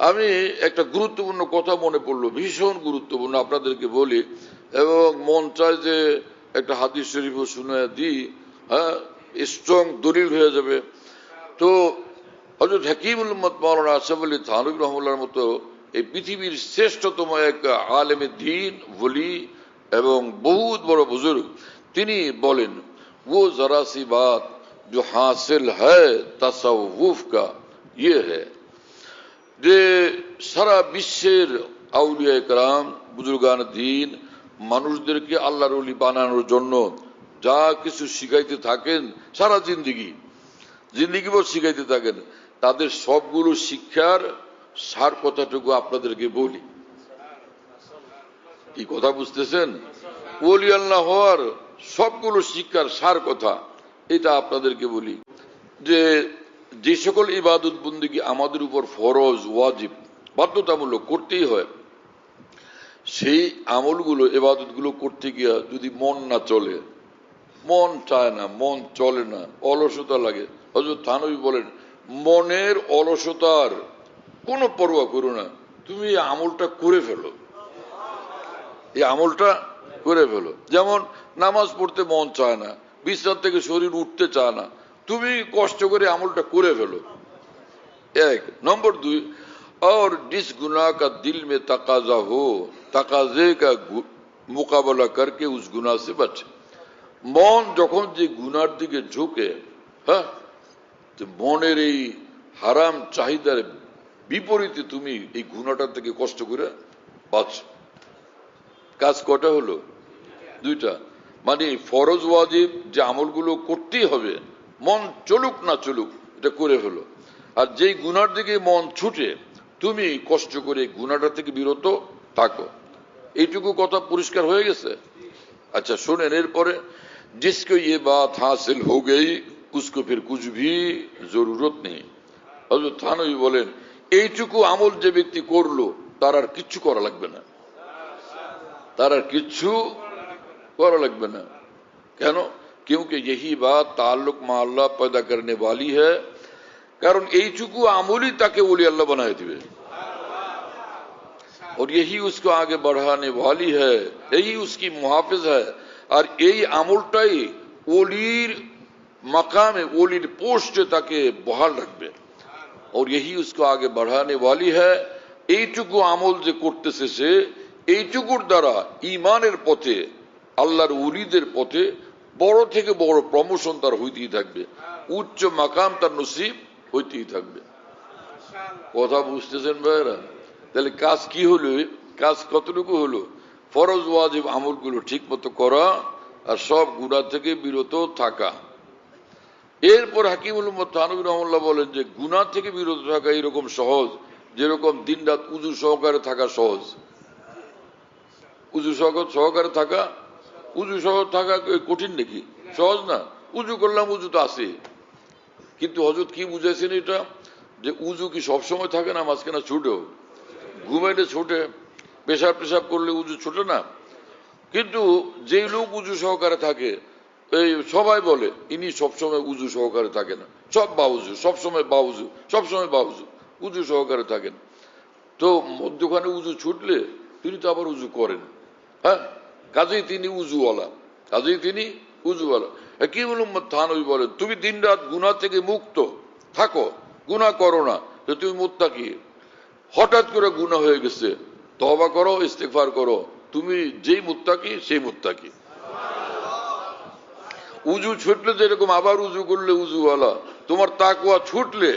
আমি একটা গুরুত্বপূর্ণ কথা মনে পড়লো ভীষণ গুরুত্বপূর্ণ আপনাদেরকে বলি এবং মন চায় যে একটা হাদিস শরীফও শুনে দিই হ্যাঁ স্ট্রং দলিল হয়ে যাবে তো হজরত হাকিমুল উম্মত মৌলানা আসফ আলী থানুক রহমুল্লার মতো এই পৃথিবীর শ্রেষ্ঠতম এক আলেমে দিন বলি এবং বহুত বড় বুজুর্গ তিনি বলেন वो जरा सी बात जो हासिल है तसव्वुफ का ये है যে সারা বিশ্বের আউলিয়া একরাম বুজুর্গান দিন মানুষদেরকে আল্লাহর অলি বানানোর জন্য যা কিছু শিখাইতে থাকেন সারা জিন্দিগি জিন্দিগি ভর শিখাইতে থাকেন, তাদের সবগুলো শিক্ষার সার কথাটুকু আপনাদেরকে বলি। কি কথা বুঝতেছেন? ওলি আল্লাহ হওয়ার সবগুলো শিক্ষার সার কথা, এটা আপনাদেরকে বলি যে যে সকল ইবাদত বন্দিকে আমাদের উপর ফরজ, ওয়াজিব, বাধ্যতামূলক করতেই হয়, সেই আমলগুলো এবাদতগুলো করতে গিয়া যদি মন না চলে, মন চায় না, মন চলে না, অলসতা লাগে। হজরত থানবী বলেন, মনের অলসতার কোনো পরোয়া করো না, তুমি এই আমলটা করে ফেলো। এই আমলটা করে ফেলো। যেমন নামাজ পড়তে মন চায় না বিশ্রাম থেকে শরীর উঠতে চায় না তুমি কষ্ট করে আমলটা করে ফেলো এক নম্বর দুই और जिस गुनाह का दिल में तकाजा हो तकाजे का गु- मुकाबला करके उस गुनाह से बचे মন যখন যে গুনার দিকে ঝুঁকে হ্যাঁ তো মনের এই হারাম চাহিদার বিপরীতে তুমি এই গুণাটা থেকে কষ্ট করে বাঁচ কাজ কটা হলো দুইটা মানে ফরজ ওয়াজিব যে আমলগুলো করতেই হবে মন চলুক না চলুক এটা করে হলো আর যেই গুনার দিকে মন ছুটে তুমি কষ্ট করে গুনাটা থেকে বিরত থাকো এইটুকু কথা পরিষ্কার হয়ে গেছে अच्छा सुने এরপরে जिसको ये बात हासिल हो गई उसको फिर कुछ भी जरूरत नहीं হজরত থানবী বলেন এইটুকু আমল যে ব্যক্তি করলো তার আর কিচ্ছু করা লাগবে না তার আর কিচ্ছু করা লাগবে না কেন क्योंकि यही बात ताल्लुक में अल्लाह पैदा करने वाली है কারণ এইটুকু আমলই তাকে ওলি আল্লাহ বানায় দিবে और यही उसको आगे बढ़ाने वाली है यही उसकी मुहाफिज है আর এই আমলটাই ওলির মাকামে ওলির পোস্টে তাকে বহাল রাখবে और यही उसको आगे बढ़ाने वाली है এইটুকু আমল যে করতেছে সে এইটুকুর দ্বারা ইমানের পথে আল্লাহর উলিদের পথে বড় থেকে বড় প্রমোশন তার হইতেই থাকবে। উচ্চ মাকাম তার নসিব হইতেই থাকবে। কথা বুঝতেছেন ভাইরা তাহলে কাজ কি হলো? কাজ কতটুকু হলো? ফরজ, ওয়াজিব আমলগুলো ঠিক মতো করা আর সব গুণা থেকে বিরত থাকা। এরপর হাকিমুল থানবী রহমুল্লাহ বলেন যে গুণা থেকে বিরত থাকা এরকম সহজ, যেরকম দিন রাত উজু সহকারে থাকা সহজ। উজু সহকার সহকারে থাকা উজু সহ থাকা কঠিন নাকি? সহজ না? উজু করলাম, উজু তো আছে। কিন্তু হজরত কি বুঝেছেন এটা? যে উজু কি সবসময় থাকে না, মাঝখানে ছুটেও ঘুমাইলে ছুটে, পেশাব পেশাব করলে উজু ছুটে না? কিন্তু যেই লোক উজু সহকারে থাকে, এই সবাই বলে, ইনি সবসময় উজু সহকারে থাকে না। সব বাউজু সবসময় বাউজু সবসময় বাউজু উজু সহকারে থাকেন। তো মধ্যখানে উজু ছুটলে তিনি তো আবার উজু করেন। হ্যাঁ? কাজেই তিনি উজুওয়ালা। কাজেই তিনি উজুওয়ালা। কি বলুন থানবী বলেন, তুমি দিন রাত গুণা থেকে মুক্ত থাকো গুণা করো না তো তুমি মুত্তাকি। হঠাৎ করে গুণা হয়ে গেছে তবা করো ইস্তেফার করো, তুমি যেই মুত্তাকি, সেই মুত্তাকি। উজু ছুটলে যেরকম, আবার উজু করলে উজুওয়ালা। তোমার তাকুয়া ছুটলে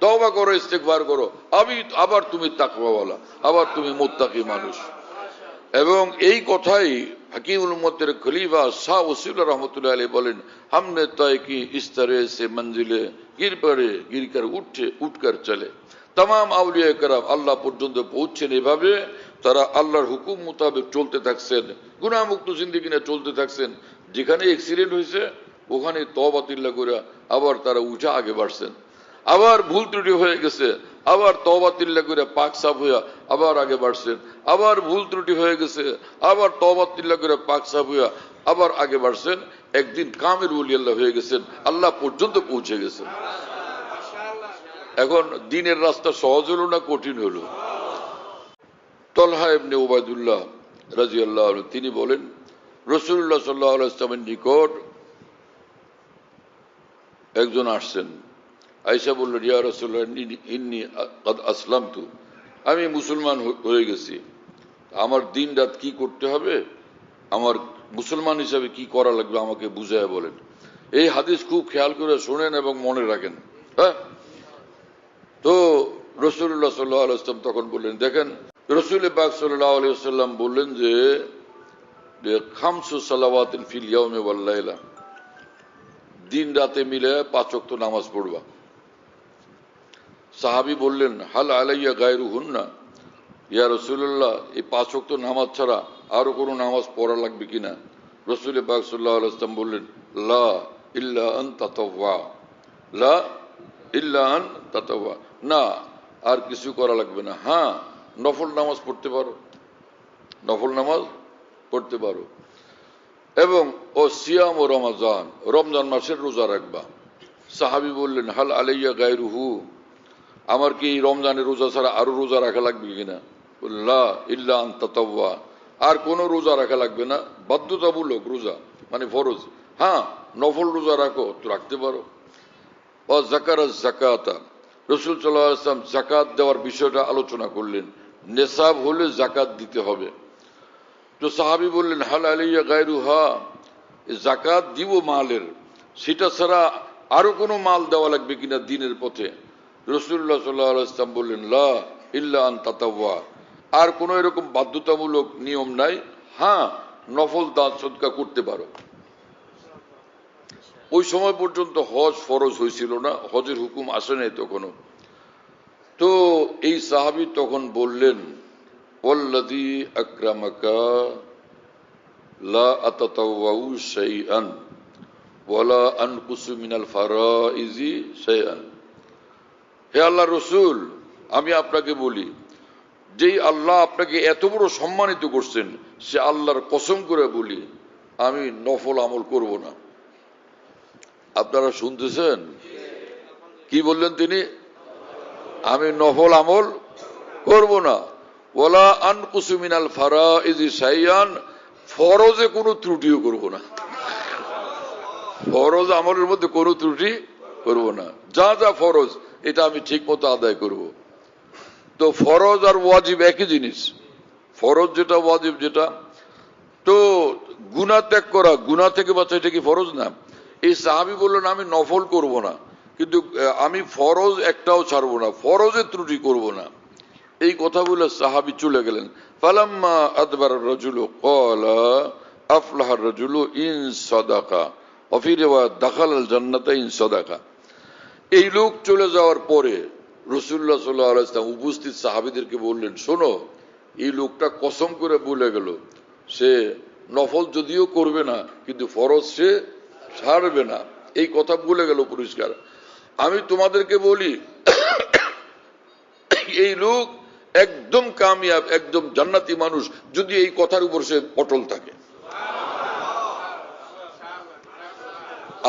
তবা করো ইস্তেকবার করো। আমি আবার তুমি তাকুয়াওয়ালা আবার তুমি মোত্তাকি মানুষ। এবং এই কথাই হাকিমুল মতের খলিফা শাহ ওসিউল রহমতুল্লাহ আলী বলেন, হামনে তাই কি ইস্তারে সে মঞ্জিলে গির পড়ে গিরকার উঠে উঠকার চলে। তাম আউলিয়া কারাব আল্লাহ পর্যন্ত পৌঁছছেন এভাবে, তারা আল্লাহর হুকুম মোতাবেক চলতে থাকছেন গুণামুক্ত জিন্দিগিনে চলতে থাকছেন। যেখানে অ্যাক্সিডেন্ট হয়েছে ওখানে তবাতিল্লা করে আবার তারা উঠে আগে বাড়ছেন। আবার ভুল ত্রুটি হয়ে গেছে আবার তবাতিল্লা করে পাক সাফ হইয়া আবার আগে বাড়ছেন, আবার ভুল ত্রুটি হয়ে গেছে, আবার তবাতিল্লা করে পাক সাফ হইয়া আবার আগে বাড়ছেন, একদিন কামের উলি আল্লাহ হয়ে গেছেন, আল্লাহ পর্যন্ত পৌঁছে গেছেন। এখন দিনের রাস্তা সহজ হলো না কঠিন হলো? তলহা এমনি ওবায়দুল্লাহ রাজি আল্লাহ তিনি বলেন রসুল্লাহ সাল্লাহ ইসলামের নিকট একজন আসছেন। আইসা বললেন ইয়া রসুল্লাহ ইন্নি আসলাম তু আমি মুসলমান হয়ে গেছি। আমার দিন রাত কি করতে হবে? আমার মুসলমান হিসাবে কি করা লাগবে আমাকে বুঝায় বলেন। এই হাদিস খুব খেয়াল করে শোনেন এবং মনে রাখেন। হ্যাঁ? তো রসুল্লাহ সাল্লাহ আলাইসলাম তখন বললেন, দেখেন, রসুল বাগ সাল্লাহ আলাইসাল্লাম বললেন যে খামসু সালাওয়াতিন ফিল ইয়াউমে ওয়াল দিন রাতে মিলে পাঁচ ওয়াক্ত নামাজ পড়বা। সাহাবি বললেন, হাল আলাইয়া গায়রু হুন না ইয়া রসুল্লাহ এই পাঁচ ওয়াক্ত নামাজ ছাড়া আরও কোনো নামাজ পড়া লাগবে কিনা রসুল বাগ সাল্লাহ আলাইসলাম বললেন লা ইল্লা আন তাতাওয়া। না, আর কিছু করা লাগবে না। হ্যাঁ নফল নামাজ পড়তে পারো। নফল নামাজ পড়তে পারো। এবং, ও সিয়াম ও রমাজান, রমজান মাসের রোজা রাখবা। সাহাবি বললেন, হাল আলাইয়া গায়রুহু? আমার কি রমজানের রোজা ছাড়া আরও রোজা রাখা লাগবে কিনা? ইল্লা আর কোনো রোজা রাখা লাগবে না। বাধ্যতামূলক রোজা মানে ফরজ। হ্যাঁ নফল রোজা রাখো, তো রাখতে পারো। জাকার জাকাতা রসুল সাল্লাহ আসলাম জাকাত দেওয়ার বিষয়টা আলোচনা করলেন। নেশাব হলে জাকাত দিতে হবে। তো সাহাবি বললেন, হাল আলিয়া গায়রু হা জাকাত দিব মালের। সেটা ছাড়া আরও কোনো মাল দেওয়া লাগবে কিনা দিনের পথে? রসুল্লাহ সাল্লাহ ইসলাম বললেন, লা তাতাওয়া। আর কোনো এরকম বাধ্যতামূলক নিয়ম নাই। হ্যাঁ নফল দান সদকা করতে পারো। ওই সময় পর্যন্ত হজ ফরজ হয়েছিল না, হজের হুকুম আসে নাই তখনও। তো এই সাহাবি তখন বললেন ওল্লাদি আকরামাকা লা আতাতাওয়াউ শাইআন, ওয়ালা আনকুসু হে আল্লাহ রসুল, আমি আপনাকে বলি, যেই আল্লাহ আপনাকে এত বড় সম্মানিত করছেন, সে আল্লাহর কসম করে বলি, আমি নফল আমল করব না। আপনারা শুনতেছেন? কি বললেন তিনি? আমি নফল আমল করব না। ওলা আন কুসুমিনাল ফারা ইজি সাইয়ান ফরজে কোনো ত্রুটিও করব না। ফরজ আমলের মধ্যে কোনো ত্রুটি করব না। যা যা ফরজ এটা আমি ঠিক মতো আদায় করব। তো ফরজ আর ওয়াজিব একই জিনিস। ফরজ যেটা, ওয়াজিব যেটা। তো গুনা ত্যাগ করা গুনা থেকে বাঁচা এটা কি ফরজ না? এই সাহাবি বললেন, আমি নফল করব না। কিন্তু আমি ফরজ একটাও ছাড়বো না ফরজে ত্রুটি করব না। এই কথা বলে সাহাবি চলে গেলেন। ফালাম্মা আদবার রজুলু কলা আফলাহার রজুলু ইন সদাকা। অফিরে দাখাল জান্নাতা ইন সদাকা। এই লোক চলে যাওয়ার পরে রসুল্লাহ সাল্লাহ আলাইসলাম উপস্থিত সাহাবিদেরকে বললেন, শোনো, এই লোকটা কসম করে বলে গেল, সে নফল যদিও করবে না, কিন্তু ফরজ সে ছাড়বে না। এই কথা বলে গেল পরিষ্কার। আমি তোমাদেরকে বলি, এই লোক একদম কামিয়াব, একদম জান্নাতি মানুষ, যদি এই কথার উপর সে অটল থাকে।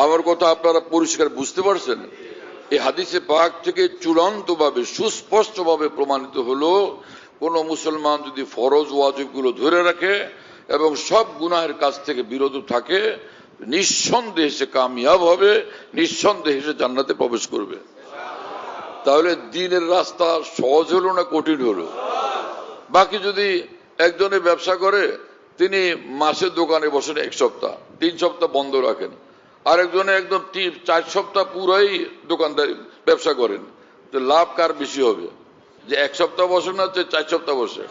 আমার কথা আপনারা পরিষ্কার বুঝতে পারছেন? এই হাদিসে পাক থেকে চূড়ান্ত ভাবে সুস্পষ্ট ভাবে প্রমাণিত হলো, কোন মুসলমান যদি ফরজ ওয়াজিবগুলো ধরে রাখে এবং সব গুনাহের কাছ থেকে বিরত থাকে, নিঃসন্দেহে সে কামিয়াব হবে, নিঃসন্দেহে সে জান্নাতে প্রবেশ করবে। তাহলে দিনের রাস্তা সহজ হলো না কঠিন হলো? বাকি যদি একজনে ব্যবসা করে, তিনি মাসের দোকানে বসেন এক সপ্তাহ, তিন সপ্তাহ বন্ধ রাখেন। আরেকজনে একদম চার সপ্তাহ পুরাই দোকানদারি ব্যবসা করেন। তো লাভ কার বেশি হবে? যে এক সপ্তাহ বসে না, যে চার সপ্তাহ বসে?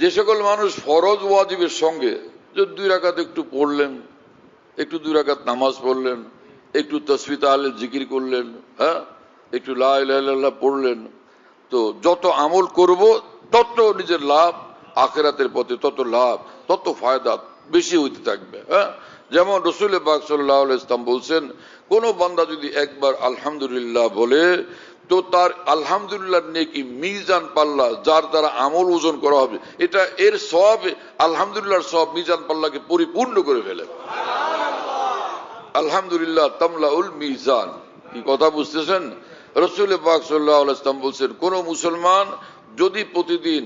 যে সকল মানুষ ফরজ ওয়াজিবের সঙ্গে যে দুই রাকাত একটু পড়লেন, একটু দুই রাকাত নামাজ পড়লেন, একটু তসবিতা আলে জিকির করলেন হ্যাঁ? একটু লা ইলাহা ইল্লাল্লাহ পড়লেন, তো যত আমল করব, তত নিজের লাভ আখেরাতের পথে তত লাভ, তত ফায়দা বেশি হইতে থাকবে হ্যাঁ? যেমন রসুল বাগ সাল্লাহ ইসলাম বলছেন, কোন বান্দা যদি একবার আলহামদুলিল্লাহ বলে, তো তার আলহামদুলিল্লাহ নেকি মিজান পাল্লা যার দ্বারা আমল ওজন করা হবে, এটা এর সব আলহামদুলিল্লাহর সব মিজান পাল্লাকে পরিপূর্ণ করে ফেলে। আলহামদুলিল্লাহ তামলাউল মিজান। কি কথা বুঝতেছেন? রসুল পাক সাল্লাহ ইসলাম বলছেন, কোন মুসলমান যদি প্রতিদিন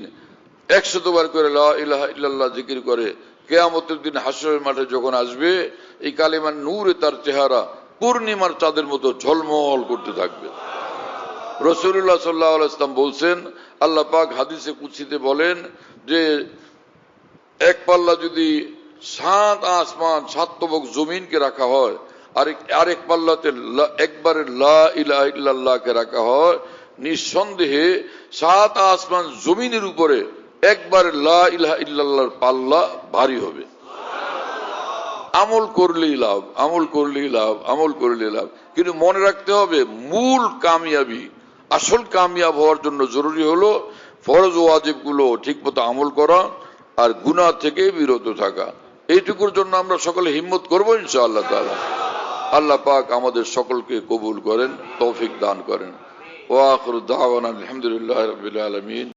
একশতবার করে লা ইলাহা ইল্লাল্লাহ জিকির করে কেয়ামতের দিন হাসরের মাঠে যখন আসবে, এই কালিমার নূরে তার চেহারা পূর্ণিমার চাঁদের মতো ঝলমল করতে থাকবে। রসুল্লাহ সাল্লাহ ইসলাম বলছেন, আল্লাহ পাক হাদিসে কুচিতে বলেন যে, এক পাল্লা যদি সাত আসমান, সাত তবক জমিনকে রাখা হয়, আরেক আরেক পাল্লাতে একবারে লা ইলাহা ইল্লাল্লাহকে রাখা হয়, নিঃসন্দেহে সাত আসমান জমিনের উপরে একবার ইল্লাল্লাহর পাল্লা ভারী হবে। আমল করলেই লাভ, আমল করলেই লাভ, আমল করলেই লাভ। কিন্তু মনে রাখতে হবে, মূল কামিয়াবি, আসল কামিয়াব হওয়ার জন্য জরুরি হলো ফরজ ওয়াজিবগুলো ঠিক মতো আমল করা আর গুনাহ থেকে বিরত থাকা। এইটুকুর জন্য আমরা সকলে হিম্মত করব ইনশাআল্লাহ তাআলা। আল্লাহ পাক আমাদের সকলকে কবুল করেন, তৌফিক দান করেন। ওয়াখরু দাওয়ানা আলহামদুলিল্লাহ আলামিন।